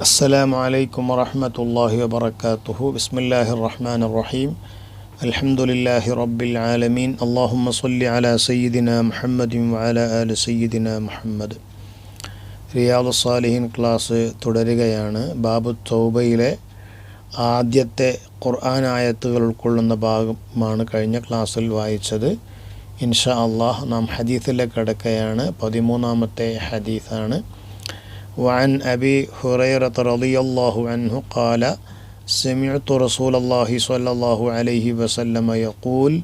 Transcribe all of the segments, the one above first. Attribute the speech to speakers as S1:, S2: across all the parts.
S1: السلام عليكم ورحمة الله وبركاته بسم الله الرحمن الرحيم الحمد لله رب العالمين اللهم صل على سيدنا محمد وعلى آل سيدنا محمد Riyadh സാലിഹിൻ class തുടരുകയാണ് ബാബു തൗബയിലെ ആദ്യത്തെ ഖുർആൻ ആയത്തുകൾ ഉൾക്കൊള്ളുന്ന ഭാഗമാണ് കഴിഞ്ഞ ക്ലാസ്സിൽ വായിച്ചത് ഇൻഷാ അള്ളാഹ് നാം ഹദീസിലേക്ക് കിടക്കുകയാണ് പതിമൂന്നാമത്തെ ഹദീസാണ് وعن أبي هريرة رضي الله عنه قال سمعت رسول الله صلى الله عليه وسلم يقول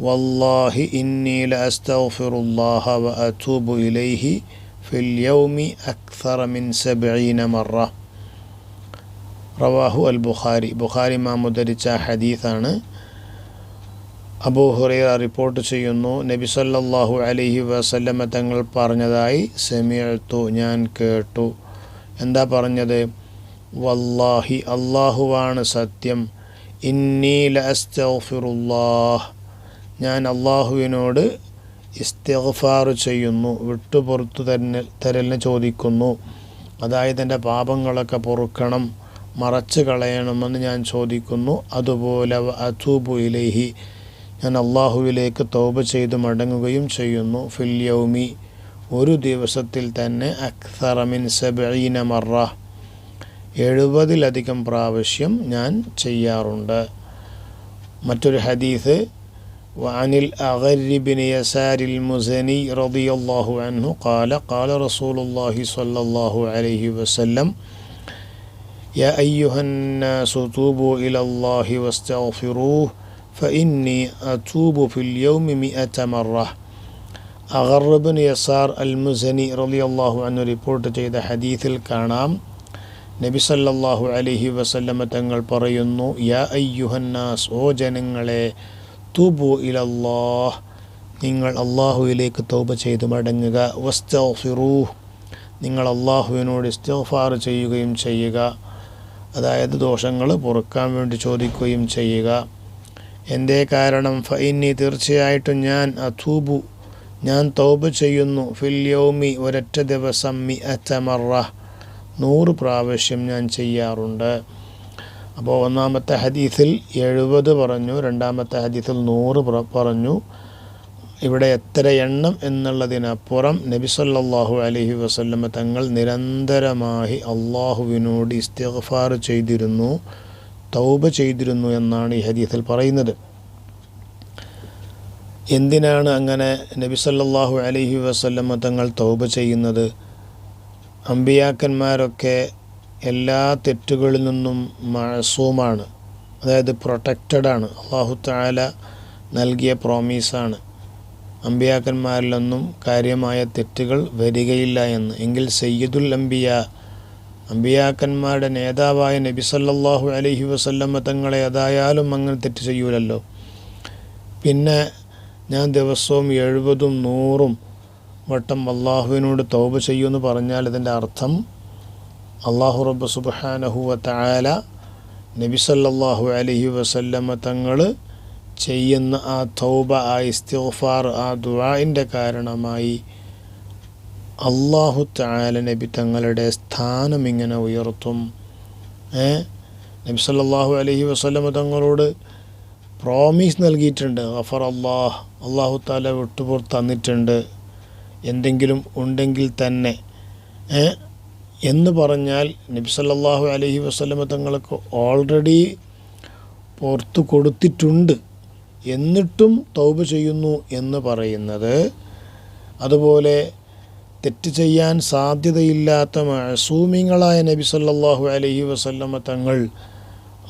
S1: والله إني لأستغفر الله وأتوب إليه في اليوم أكثر من سبعين مرة. رواه البخاري. بخاري ما مدرجة حديثا. അബൂ ഹുറൈറ റിപ്പോർട്ട് ചെയ്യുന്നു നബി സല്ലല്ലാഹു അലൈഹി വസല്ലമ തങ്ങൾ പറഞ്ഞതായി സെമിയത്തു ഞാൻ കേട്ടു. എന്താ പറഞ്ഞത്? വല്ലാഹി അള്ളാഹുവാണ് സത്യം. ഇന്നീല അസ്തഗ്ഫിറുല്ലാഹ് ഞാൻ അള്ളാഹുവിനോട് ഇസ്തിഗ്ഫാർ ചെയ്യുന്നു വിട്ടുപുറത്തു തന്നെ തരലിന് ചോദിക്കുന്നു. അതായത് എന്റെ പാപങ്ങളൊക്കെ പൊറുക്കണം മറച്ചു കളയണമെന്ന് ഞാൻ ചോദിക്കുന്നു. അതുപോലെ അതുബു ഇലേഹി ഞാൻ അള്ളാഹുവിലേക്ക് തൗബ ചെയ്ത് മടങ്ങുകയും ചെയ്യുന്നു ഫിൽ യൗമി ഒരു ദിവസത്തിൽ തന്നെ അക്സറമിൻ സബീന മറ എഴുപതിലധികം പ്രാവശ്യം ഞാൻ ചെയ്യാറുണ്ട് മറ്റൊരു ഹദീസ് وعن الأغر بن يسار المزني رضي الله عنه قال قال رسول الله صلى الله عليه وسلم يا أيها الناس توبوا إلى الله واستغفروه فإني أتوب في اليوم مئة مرة അഗർബിൻ യസാർ അൽ മുസനി റളിയല്ലാഹു അൻഹു റിപ്പോർട്ട് ചെയ്ത ഹദീസിൽ കാണാം നബി സല്ലല്ലാഹു അലൈഹി വസല്ലമ തങ്ങൾ പറയുന്നു യാ അയ്യുഹന്നാസ് ഓ ജനങ്ങളെ തൂബു ഇലല്ലാഹ് നിങ്ങൾ അള്ളാഹുവിലേക്ക് തൗബ ചെയ്ത് മടങ്ങുക വസ്തഗ്ഫിറൂഹ് നിങ്ങൾ അള്ളാഹുവിനോട് ഇസ്തിഗ്ഫാർ ചെയ്യുകയും ചെയ്യുക അതായത് ദോഷങ്ങൾ പൊറുക്കാൻ വേണ്ടി ചോദിക്കുകയും ചെയ്യുക എന്തേ കാരണം? ഫൈനി തീർച്ചയായിട്ടും ഞാൻ അഥൂബു ഞാൻ തൗബ ചെയ്യുന്നു. ഫില്യോമി ഒരൊറ്റ ദിവസം മി അറ്റമറ നൂറ് പ്രാവശ്യം ഞാൻ ചെയ്യാറുണ്ട്. അപ്പോൾ ഒന്നാമത്തെ ഹദീസിൽ എഴുപത് പറഞ്ഞു രണ്ടാമത്തെ ഹദീസിൽ നൂറ് പറഞ്ഞു. ഇവിടെ എത്ര എണ്ണം എന്നുള്ളതിനപ്പുറം നബി സല്ലല്ലാഹു അലൈഹി വസല്ലമ തങ്ങൾ നിരന്തരമായി അള്ളാഹുവിനോട് ഇസ്തിഗ്ഫാർ ചെയ്തിരുന്നു. തൗബ ചെയ്തിരുന്നു എന്നാണ് ഈ ഹദീസിൽ പറയുന്നത്. എന്തിനാണ് അങ്ങനെ നബി സല്ലല്ലാഹു അലൈഹി വസല്ലമ തങ്ങൾ തൗബ ചെയ്യുന്നത്? അമ്പിയാക്കന്മാരൊക്കെ എല്ലാ തെറ്റുകളിൽ നിന്നും മഴസൂമാണ് അതായത് പ്രൊട്ടക്റ്റഡാണ് അള്ളാഹു താല നൽകിയ പ്രോമീസാണ് അമ്പിയാക്കന്മാരിലൊന്നും കാര്യമായ തെറ്റുകൾ വരികയില്ല എന്ന്. എങ്കിൽ സയ്യിദുൽ അംബിയ അമ്പിയാക്കന്മാരുടെ നേതാവായ നബി സല്ലാഹു അലഹി വസല്ലമ്മ തങ്ങളെ അതായാലും അങ്ങനെ തെറ്റ് ചെയ്യൂലല്ലോ. പിന്നെ ഞാൻ ദിവസവും എഴുപതും നൂറും വട്ടം അള്ളാഹുവിനോട് തൗബ ചെയ്യുമെന്ന് പറഞ്ഞാൽ ഇതിന്റെ അർത്ഥം അള്ളാഹു റബ്ബ് സുബാനഹുവ താല നബി സല്ലാഹു അലഹി വസല്ലമ്മ തങ്ങൾ ചെയ്യുന്ന ആ തൗബ ആ ഇസ്തിഫാർ ആ ദുവാന്റെ കാരണമായി. അള്ളാഹു താല നബി തങ്ങളുടെ സ്ഥാനം ഇങ്ങനെ ഉയർത്തും. ഏ? നബി സല്ലല്ലാഹു അലഹി വസ്ലമ തങ്ങളോട് പ്രോമിസ് നൽകിയിട്ടുണ്ട്. അഫർ അള്ളാഹ് അള്ളാഹു താല വിട്ടുപുറത്ത് തന്നിട്ടുണ്ട്. എന്തെങ്കിലും ഉണ്ടെങ്കിൽ തന്നെ. എന്ന് പറഞ്ഞാൽ നബി സല്ലാഹു അലഹി വസ്ലമ തങ്ങൾക്ക് ഓൾറെഡി പുറത്ത് കൊടുത്തിട്ടുണ്ട്. എന്നിട്ടും തൗബ ചെയ്യുന്നു എന്ന് പറയുന്നത്. അതുപോലെ തെറ്റ് ചെയ്യാൻ സാധ്യതയില്ലാത്ത മസൂമിങ്ങളായ നബി സല്ലാഹു അലഹി വസല്ലമ തങ്ങൾ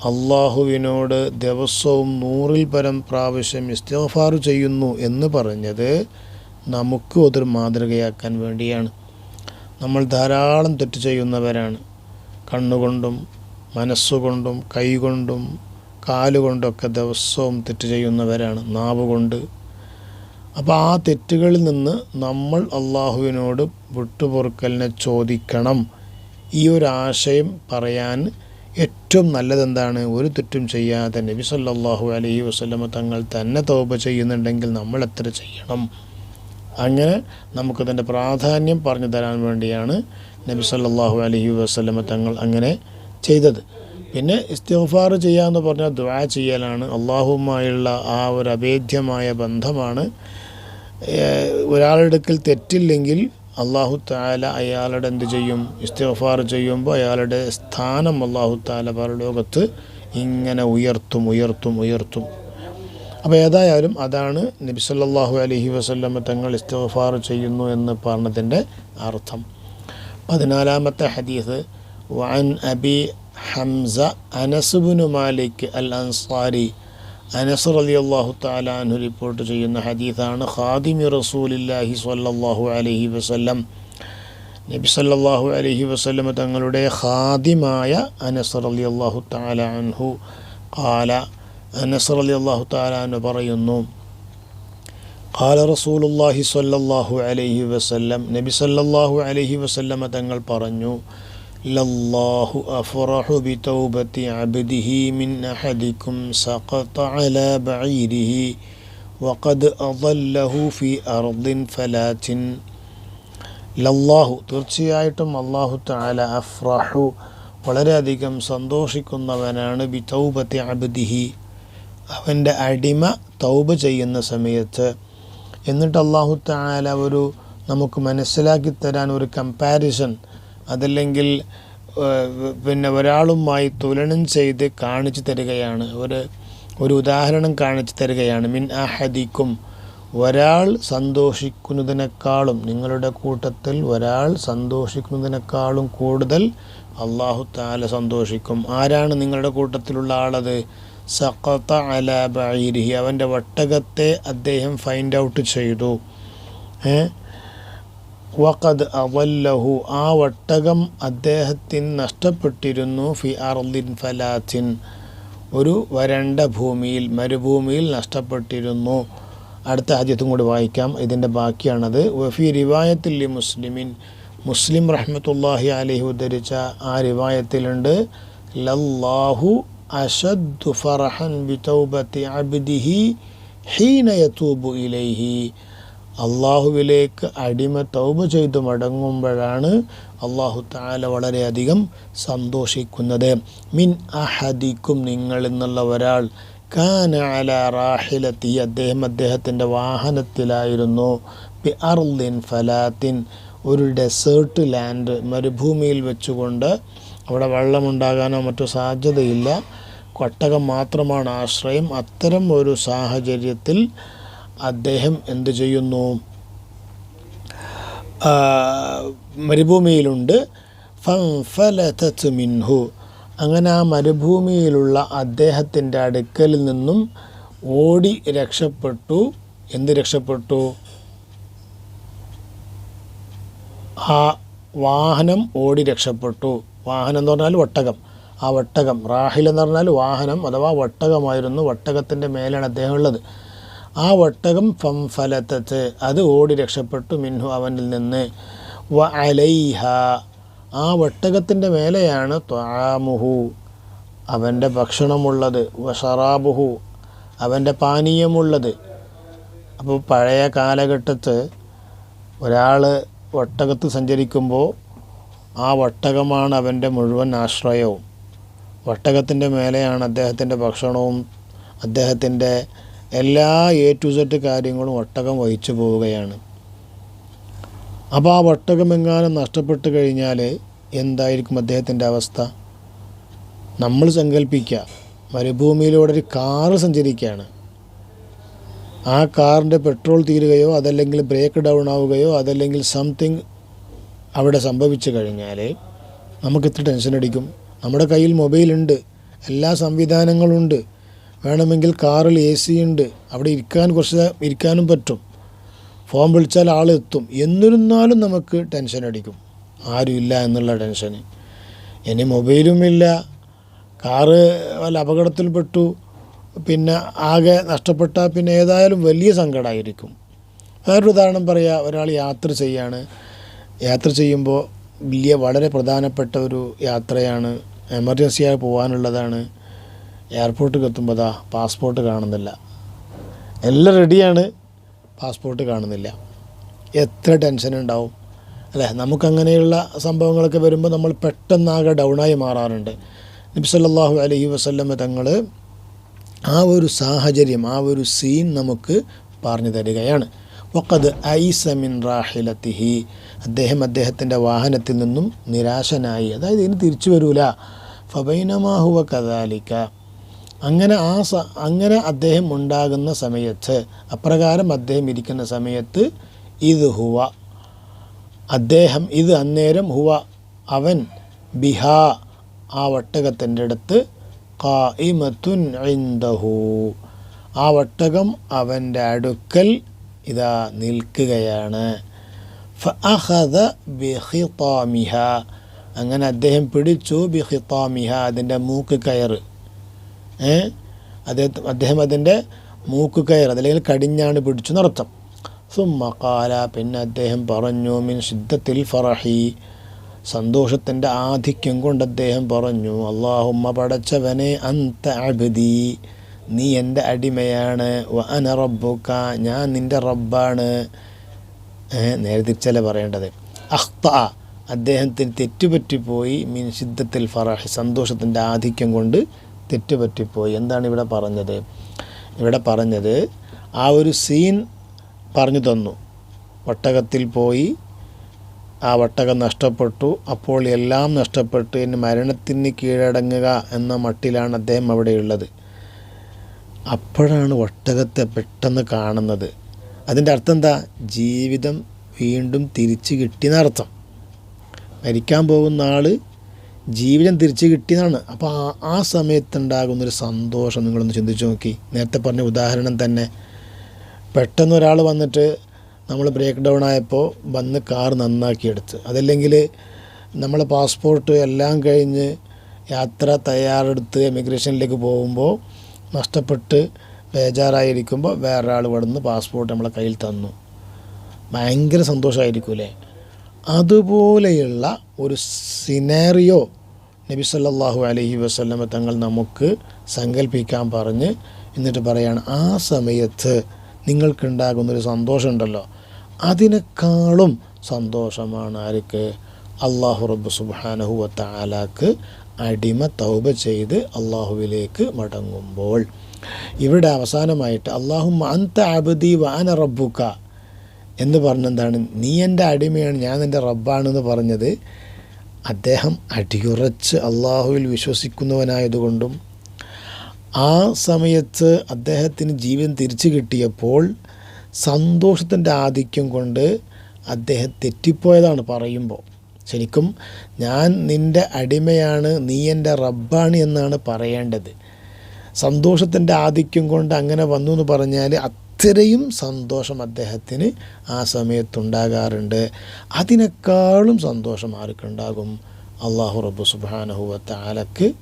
S1: അള്ളാഹുവിനോട് ദിവസവും നൂറിൽ പരം പ്രാവശ്യം ഇസ്തഫാർ ചെയ്യുന്നു എന്ന് പറഞ്ഞത് നമുക്ക് അതൊരു മാതൃകയാക്കാൻ വേണ്ടിയാണ്. നമ്മൾ ധാരാളം തെറ്റ് ചെയ്യുന്നവരാണ്. കണ്ണുകൊണ്ടും മനസ്സുകൊണ്ടും കൈകൊണ്ടും കാലുകൊണ്ടൊക്കെ ദിവസവും തെറ്റ് ചെയ്യുന്നവരാണ്. നാവ് കൊണ്ട് അപ്പോൾ ആ തെറ്റുകളിൽ നിന്ന് നമ്മൾ അള്ളാഹുവിനോട് വിട്ടുപൊറുക്കലിനെ ചോദിക്കണം. ഈ ഒരു ആശയം പറയാൻ ഏറ്റവും നല്ലതെന്താണ് ഒരു തെറ്റും ചെയ്യാതെ നബി സല്ലാഹു അലൈഹി വസല്ലമ തങ്ങൾ തന്നെ തോപ ചെയ്യുന്നുണ്ടെങ്കിൽ നമ്മൾ എത്ര ചെയ്യണം? അങ്ങനെ നമുക്കതിന്റെ പ്രാധാന്യം പറഞ്ഞു തരാൻ വേണ്ടിയാണ് നബി സല്ലാഹു അലഹി വസല്ലമ തങ്ങൾ അങ്ങനെ ചെയ്തത്. പിന്നെ ഇസ്തിഗ്ഫാർ ചെയ്യാന്ന് പറഞ്ഞാൽ ദുആ ചെയ്യലാണ്. അള്ളാഹുമായുള്ള ആ ഒരു അഭേദ്യമായ ബന്ധമാണ്. ഒരാളെടുക്കൽ തെറ്റില്ലെങ്കിൽ അള്ളാഹു താല അയാളുടെ എന്ത് ചെയ്യും? ഇസ്തിഗ്ഫാർ ചെയ്യുമ്പോൾ അയാളുടെ സ്ഥാനം അള്ളാഹു താല പരലോകത്ത് ഇങ്ങനെ ഉയർത്തും ഉയർത്തും ഉയർത്തും. അപ്പോൾ ഏതായാലും അതാണ് നബി അലഹി വസല്ലമ തങ്ങൾ ഇസ്തിഗ്ഫാർ ചെയ്യുന്നു എന്ന് പറഞ്ഞതിന്റെ അർത്ഥം. പതിനാലാമത്തെ ഹദീസ് വഅൻ അബി ഹംസ അനസുബുനു മാലിക് അൽ അൻസാരി അനസ് അള്ളാഹു അൻഹു റിപ്പോർട്ട് ചെയ്യുന്ന ഹദീസാണ് ഖാദിമി റസൂലില്ലാഹി സ്വല്ലല്ലാഹു അലഹി വസല്ലം. നബി സല്ലാഹു അലഹി വസ്ല്ലം തങ്ങളുടെ ഖാദിമായ അനസ് റളിയല്ലാഹു തആല അൻഹു ഖാല. അനസ് അള്ളാഹു അൻഹു പറയുന്നു ഖാല റസൂലുള്ളാഹി സ്വല്ലല്ലാഹു അലഹി വസല്ലം. നബി സല്ലാഹു അലഹി വസല്ലമ തങ്ങൾ പറഞ്ഞു തീർച്ചയായിട്ടും അല്ലാഹു താല അഫ്രാഹു വളരെയധികം സന്തോഷിക്കുന്നവനാണ് ബി തൗബത്തി അബ്ദിഹി. അവന്റെ അടിമ തൗബ ചെയ്യുന്ന സമയത്ത്. എന്നിട്ട് അള്ളാഹു താല ഒരു നമുക്ക് മനസ്സിലാക്കി തരാൻ ഒരു കമ്പാരിസൺ അതല്ലെങ്കിൽ പിന്നെ ഒരാളുമായി തുലനം ചെയ്ത് കാണിച്ചു തരികയാണ്. ഒരു ഒരു ഉദാഹരണം കാണിച്ചു തരികയാണ്. മിൻ അഹദിക്കും. ഒരാൾ സന്തോഷിക്കുന്നതിനേക്കാളും നിങ്ങളുടെ കൂട്ടത്തിൽ ഒരാൾ സന്തോഷിക്കുന്നതിനേക്കാളും കൂടുതൽ അള്ളാഹു താല സന്തോഷിക്കും. ആരാണ് നിങ്ങളുടെ കൂട്ടത്തിലുള്ള ആളത്? സഖത്ത അല ബൈരിഹി അവന്റെ വട്ടകത്തെ അദ്ദേഹം ഫൈൻഡ് ഔട്ട് ചെയ്തു. ഏ വഖദ് അവല്ലഹു ആ വട്ടകം അദ്ദേഹത്തിന് നഷ്ടപ്പെട്ടിരുന്നു ഫി അർദിൻ ഫലാത്തിൻ. ഒരു വരണ്ട ഭൂമിയിൽ മരുഭൂമിയിൽ നഷ്ടപ്പെട്ടിരുന്നു. അടുത്ത ആദ്യത്തും കൂടി വായിക്കാം. ഇതിന്റെ ബാക്കിയാണത്. വഫി റിവായത്തിൽ മുസ്ലിമിൻ. മുസ്ലിം റഹ്മത്തുല്ലാഹി അലഹി ഉദ്ധരിച്ച ആ റിവായത്തിലുണ്ട്. ലല്ലാഹു അഷദ്ദു ഫറഹൻ ബിതൗബത്തി അബ്ദിഹി ഹീന യതൂബു ഇലൈഹി. അള്ളാഹുവിലേക്ക് അടിമ തൗബ ചെയ്തു മടങ്ങുമ്പോഴാണ് അള്ളാഹു താല വളരെയധികം സന്തോഷിക്കുന്നത്. മിൻ അഹദിക്കും നിങ്ങൾ എന്നുള്ള ഒരാൾ കാന അല റാഹിലത്തി അദ്ദേഹം അദ്ദേഹത്തിന്റെ വാഹനത്തിലായിരുന്നു. ബി അർലിൻ ഫലാത്തിൻ ഒരു ഡെസേർട്ട് ലാൻഡ് മരുഭൂമിയിൽ വെച്ചുകൊണ്ട് അവിടെ വെള്ളമുണ്ടാകാനോ മറ്റു സാധ്യതയില്ല. കൊട്ടകം മാത്രമാണ് ആശ്രയം. അത്തരം ഒരു സാഹചര്യത്തിൽ അദ്ദേഹം എന്ത് ചെയ്യുന്നു? മരുഭൂമിയിലുണ്ട്. ഫൻഫലതത് മിൻഹു. അങ്ങനെ ആ മരുഭൂമിയിലുള്ള അദ്ദേഹത്തിന്റെ അടുക്കൽ നിന്നും ഓടി രക്ഷപ്പെട്ടു. എന്ത് രക്ഷപ്പെട്ടു? ആ വാഹനം ഓടി രക്ഷപ്പെട്ടു. വാഹനം എന്ന് പറഞ്ഞാൽ ഒട്ടകം ആ വട്ടകം. റാഹിൽ എന്ന് പറഞ്ഞാൽ വാഹനം അഥവാ ഒട്ടകമായിരുന്നു ഒട്ടകത്തിന്റെ മേലാണ് അദ്ദേഹം ഉള്ളത്. ആ ഒട്ടകം ഫംഫലത്തത്ത് അത് ഓടി രക്ഷപ്പെട്ടു മിൻഹു അവനിൽ നിന്ന്. വ അലൈഹ. ആ ഒട്ടകത്തിന്റെ മേലെയാണ് ത്വാമുഹു. അവന്റെ ഭക്ഷണമുള്ളത്. വ ഷറാബുഹു. അവന്റെ പാനീയമുള്ളത്. അപ്പോൾ പഴയ കാലഘട്ടത്ത് ഒരാൾ ഒട്ടകത്ത് സഞ്ചരിക്കുമ്പോൾ ആ ഒട്ടകമാണ് അവന്റെ മുഴുവൻ ആശ്രയവും. ഒട്ടകത്തിന്റെ മേലെയാണ് അദ്ദേഹത്തിന്റെ ഭക്ഷണവും അദ്ദേഹത്തിന്റെ എല്ലാ എ ടു സെറ്റ് കാര്യങ്ങളും ഒട്ടകം വഹിച്ചു പോവുകയാണ്. അപ്പോൾ ആ ഒട്ടകം എങ്ങാനും നഷ്ടപ്പെട്ട് കഴിഞ്ഞാൽ എന്തായിരിക്കും അദ്ദേഹത്തിന്റെ അവസ്ഥ? നമ്മൾ സങ്കല്പിക്കുക മരുഭൂമിയിലൂടെ ഒരു കാറ് സഞ്ചരിക്കുകയാണ്. ആ കാറിന്റെ പെട്രോൾ തീരുകയോ അതല്ലെങ്കിൽ ബ്രേക്ക് ഡൗൺ ആവുകയോ അതല്ലെങ്കിൽ സംതിങ് അവിടെ സംഭവിച്ചു കഴിഞ്ഞാൽ നമുക്കിത്ര ടെൻഷൻ അടിക്കും. നമ്മുടെ കയ്യിൽ മൊബൈലുണ്ട് എല്ലാ സംവിധാനങ്ങളുണ്ട് വേണമെങ്കിൽ കാറിൽ എ സി ഉണ്ട്. അവിടെ ഇരിക്കാൻ കുറച്ച് ഇരിക്കാനും പറ്റും. ഫോൺ വിളിച്ചാൽ ആൾ എത്തും. എന്നിരുന്നാലും നമുക്ക് ടെൻഷൻ അടിക്കും. ആരും ഇല്ല എന്നുള്ള ടെൻഷൻ ഇനി മൊബൈലും ഇല്ല. കാറ് വല്ല അപകടത്തിൽപ്പെട്ടു പിന്നെ ആകെ നഷ്ടപ്പെട്ടാൽ പിന്നെ ഏതായാലും വലിയ സങ്കടമായിരിക്കും വേറൊരു ഉദാഹരണം പറയുക ഒരാൾ യാത്ര ചെയ്യാണ്. യാത്ര ചെയ്യുമ്പോൾ വലിയ വളരെ പ്രധാനപ്പെട്ട ഒരു യാത്രയാണ്. എമർജൻസിയായി പോകാനുള്ളതാണ്. എയർപോർട്ടിൽ എത്തുമ്പോൾ അതാ പാസ്പോർട്ട് കാണുന്നില്ല. എല്ലാം റെഡിയാണ് പാസ്പോർട്ട് കാണുന്നില്ല. എത്ര ടെൻഷൻ ഉണ്ടാവും. അല്ലേ? നമുക്കങ്ങനെയുള്ള സംഭവങ്ങളൊക്കെ വരുമ്പോൾ നമ്മൾ പെട്ടെന്നാകെ ഡൗണായി മാറാറുണ്ട്. നബി അലഹി അലൈഹി വസല്ലമ തങ്ങൾ ആ ഒരു സാഹചര്യം ആ ഒരു സീൻ നമുക്ക് പറഞ്ഞു തരികയാണ്. വഖദ് ഐസമിൻ റാഹിലത്തിഹി. അദ്ദേഹം അദ്ദേഹത്തിന്റെ വാഹനത്തിൽ നിന്നും നിരാശനായി. അതായത് ഇനി തിരിച്ചു വരൂല. ഫബൈനമാഹുവ കദാലിക്ക അങ്ങനെ ആ സ അങ്ങനെ അദ്ദേഹം ഉണ്ടാകുന്ന സമയത്ത് അപ്രകാരം അദ്ദേഹം ഇരിക്കുന്ന സമയത്ത് ഇത് ഹുവ. അദ്ദേഹം ഇത് അന്നേരം ഹുവ. അവൻ ബിഹാ ആ വട്ടകത്തിന്റെ അടുത്ത് കായിമത്തുൻ ഇൻദഹു. ആ വട്ടകം അവന്റെ അടുക്കൽ ഇതാ നിൽക്കുകയാണ്. അങ്ങനെ അദ്ദേഹം പിടിച്ചു ബിഖിതാമിഹ അതിന്റെ മൂക്ക് കയറ്. അദ്ദേഹം അദ്ദേഹം അതിന്റെ മൂക്ക് കയർ അതല്ലെങ്കിൽ കടിഞ്ഞാണ് പിടിച്ചു നടത്തം. സുമ്മക്കാല പിന്നെ അദ്ദേഹം പറഞ്ഞു മിൻ ശുദ്ധത്തിൽ ഫറഹി. സന്തോഷത്തിന്റെ ആധിക്യം കൊണ്ട് അദ്ദേഹം പറഞ്ഞു അള്ളാഹുമ്മ പടച്ചവനെ അന്ത അബദി. നീ എന്റെ അടിമയാണ്. വ അന റബ്ബുക്ക ഞാൻ നിന്റെ റബ്ബാണ്. നേരെ തിരിച്ചല്ല പറയേണ്ടത്. അഖ്ത അദ്ദേഹത്തിന് തെറ്റുപറ്റിപ്പോയി മീൻ ശുദ്ധത്തിൽ ഫറഹി. സന്തോഷത്തിന്റെ ആധിക്യം കൊണ്ട് തെറ്റുപറ്റിപ്പോയി. എന്താണ് ഇവിടെ പറഞ്ഞത്? ഇവിടെ പറഞ്ഞത് ആ ഒരു സീൻ പറഞ്ഞു തന്നു. വട്ടകത്തിൽ പോയി ആ വട്ടകം നഷ്ടപ്പെട്ടു. അപ്പോൾ എല്ലാം നഷ്ടപ്പെട്ടു. ഇനി മരണത്തിന് കീഴടങ്ങുക എന്ന മട്ടിലാണ് അദ്ദേഹം അവിടെയുള്ളത് അപ്പോഴാണ് ഒട്ടകത്തെ പെട്ടെന്ന് കാണുന്നത്. അതിന്റെ അർത്ഥം എന്താ? ജീവിതം വീണ്ടും തിരിച്ചു കിട്ടിയെന്നർത്ഥം. മരിക്കാൻ പോകുന്ന ആൾ ജീവിതം തിരിച്ചു കിട്ടിയതാണ് അപ്പോൾ ആ ആ സമയത്തുണ്ടാകുന്നൊരു സന്തോഷം നിങ്ങളൊന്ന് ചിന്തിച്ചു നോക്കി. നേരത്തെ പറഞ്ഞ ഉദാഹരണം തന്നെ. പെട്ടെന്ന് ഒരാൾ വന്നിട്ട് നമ്മൾ ബ്രേക്ക് ഡൗൺ ആയപ്പോൾ വന്ന് കാർ നന്നാക്കിയെടുത്ത്. അതല്ലെങ്കിൽ നമ്മൾ പാസ്പോർട്ട് എല്ലാം കഴിഞ്ഞ് യാത്ര തയ്യാറെടുത്ത് എമിഗ്രേഷനിലേക്ക് പോകുമ്പോൾ നഷ്ടപ്പെട്ട് ബേജാറായിരിക്കുമ്പോൾ വേറൊരാൾ വന്ന് പാസ്പോർട്ട് നമ്മളെ കയ്യിൽ തന്നു. ഭയങ്കര സന്തോഷമായിരിക്കൂലേ അതുപോലെയുള്ള ഒരു സിനാറിയോ നബി സല്ലാഹു അലഹി വസല്ലമ തങ്ങൾ നമുക്ക് സങ്കല്പിക്കാൻ പറഞ്ഞ് എന്നിട്ട് പറയാണ് ആ സമയത്ത് നിങ്ങൾക്കുണ്ടാകുന്നൊരു സന്തോഷമുണ്ടല്ലോ. അതിനേക്കാളും സന്തോഷമാണ് ആർക്ക്? അള്ളാഹു റബ്ബ് സുബ്ഹാനഹു വത്താലാക്ക് അടിമ തൗബ ചെയ്ത് അള്ളാഹുവിലേക്ക് മടങ്ങുമ്പോൾ. ഇവിടെ അവസാനമായിട്ട് അള്ളാഹു അന്ത അബദി വാന റബ്ബുക്ക എന്ന് പറഞ്ഞെന്താണ്? നീ എന്റെ അടിമയാണ് ഞാൻ എന്റെ റബ്ബാണെന്ന് പറഞ്ഞത് അദ്ദേഹം അടിയുറച്ച് അള്ളാഹുവിൽ വിശ്വസിക്കുന്നവനായതുകൊണ്ടും ആ സമയത്ത് അദ്ദേഹത്തിന് ജീവൻ തിരിച്ചു കിട്ടിയപ്പോൾ സന്തോഷത്തിന്റെ ആധിക്യം കൊണ്ട് അദ്ദേഹം തെറ്റിപ്പോയതാണ് പറയുമ്പോൾ ശരിക്കും ഞാൻ നിന്റെ അടിമയാണ് നീ എന്റെ റബ്ബാണ് എന്നാണ് പറയേണ്ടത്. സന്തോഷത്തിന്റെ ആധിക്യം കൊണ്ട് അങ്ങനെ വന്നു എന്ന് പറഞ്ഞാൽ അത്രയും സന്തോഷം അദ്ദേഹത്തിന് ആ സമയത്തുണ്ടാകാറുണ്ട്. അതിനേക്കാളും സന്തോഷം ആർക്കുണ്ടാകും? അള്ളാഹു റബ്ബു സുബാനഹുവ ആലക്ക്